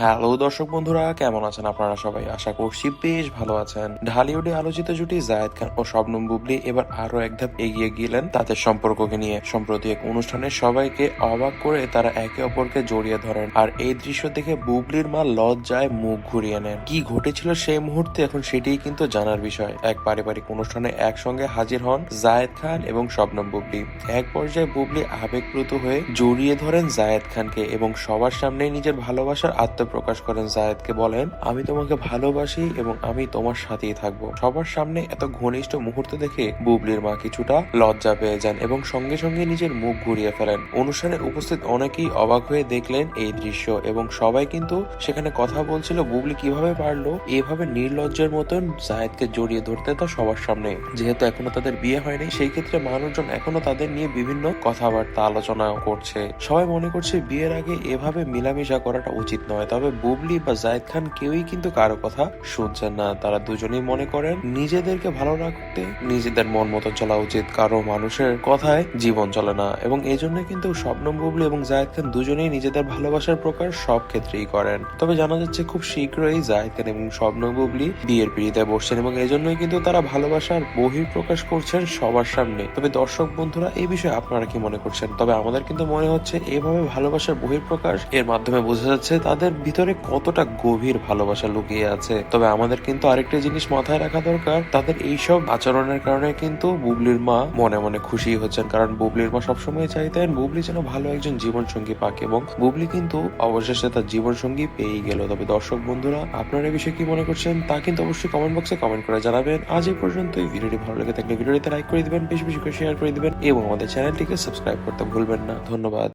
Hello দর্শক বন্ধুরা, কেমন আছেন আপনারা সবাই? আশা করছি বেশ ভালো আছেন। ঢালিউডে আলোচিত জুটি জায়েদ খান ও শবনম বুবলি এবার আরও এক ধাপ এগিয়ে গেলেন তাদের সম্পর্ককে নিয়ে। সম্প্রতি এক অনুষ্ঠানে সবাইকে অবাক করে তারা একে অপরকে জড়িয়ে ধরেন আর এই দৃশ্য দেখে বুবলির মা লজ্জায় মুখ ঘুরিয়ে নেন। কি ঘটেছিল সেই মুহূর্তে এখন সেটাই কিন্তু জানার বিষয়। এক পারিবারিক অনুষ্ঠানে একসঙ্গে হাজির হন জায়েদ খান এবং শবনম বুবলি। এক পর্যায়ে বুবলি আবেগপ্রুত হয়ে জড়িয়ে ধরেন জায়েদ খানকে এবং সবার সামনে নিজের ভালোবাসার আত্মপ্রকাশ করেন জায়েদকে বলেন, আমি তোমাকে ভালোবাসি এবং আমি তোমার সাথেই থাকব। সবার সামনে এত ঘনিষ্ঠ মুহূর্ত দেখে বুবলির মা কিছুটা লজ্জা পেয়ে যান এবং সঙ্গে সঙ্গে নিজের মুখ ঘুরিয়ে ফেলেন। অনুষ্ঠানে উপস্থিত অনেকেই অবাক হয়ে দেখলেন এই দৃশ্য এবং সবাই কিন্তু সেখানে কথা বলছিল, বুবলি কীভাবে পারল? এভাবে নির্লজ্জের মতন জায়েদকে জড়িয়ে ধরতে তো সবার সামনে। যেহেতু এখনও তাদের বিয়ে হয়নি, সেই ক্ষেত্রে মানুষজন এখনও তাদের নিয়ে বিভিন্ন কথাবার্তা আলোচনা করছে। সবাই মনে করছে বিয়ের আগে এভাবে মিলামিশা করাটা উচিত নয়। তবে বুবলি বা জায়েদ খান কেউই কিন্তু কারও কথা শুনছেন না। তারা দুজনেই মনে করেন, নিজেদেরকে ভালো রাখতে নিজেদের মন মতো চলা উচিত, কারও মানুষের কথায় জীবন চলে না। এবং এই জন্য কিন্তু স্বপ্নম, বুবলি এবং জায়দ খান দুজনেই নিজেদের ভালোবাসার প্রকাশ সব ক্ষেত্রেই করেন। তবে জানা যাচ্ছে খুব শীঘ্রই জায়েদ খান এবং স্বপ্নম বুবলি বিয়ের পিড়িতে বসছেন এবং এই জন্যই কিন্তু তারা ভালোবাসার বহির প্রকাশ করছেন সবার সামনে। তবে দর্শক বন্ধুরা, এই বিষয়ে আপনারা কি মনে করছেন? তবে আমাদের কিন্তু মনে হচ্ছে, এভাবে ভালোবাসার বহির প্রকাশ এর মাধ্যমে বোঝা যাচ্ছে তাদের ভিতরে কতটা গভীর ভালোবাসা লুকিয়ে আছে। তবে আমাদের কিন্তু আরেকটা জিনিস মাথায় রাখা দরকার, তাদের এইসব আচরণের কারণে কিন্তু বুবলির মা মনে মনে খুশি হচ্ছেন। কারণ বুবলির মা সবসময় চাইতেন বুবলি যেন ভালো একজন জীবন সঙ্গী পাক এবং বুবলি কিন্তু অবশেষে তার জীবন সঙ্গী পেয়েই গেল। তবে দর্শক বন্ধুরা, আপনারা এই বিষয়ে কি মনে করছেন তা কিন্তু অবশ্যই কমেন্ট বক্সে কমেন্ট করে জানাবেন। আজ এই পর্যন্তই। ভিডিওটি ভালো লেগে থাকলে ভিডিওটিতে লাইক করে দিবেন, বেশি বেশি করে শেয়ার করে দিবেন এবং আমাদের চ্যানেলটিকে সাবস্ক্রাইব করতে ভুলবেন না। ধন্যবাদ।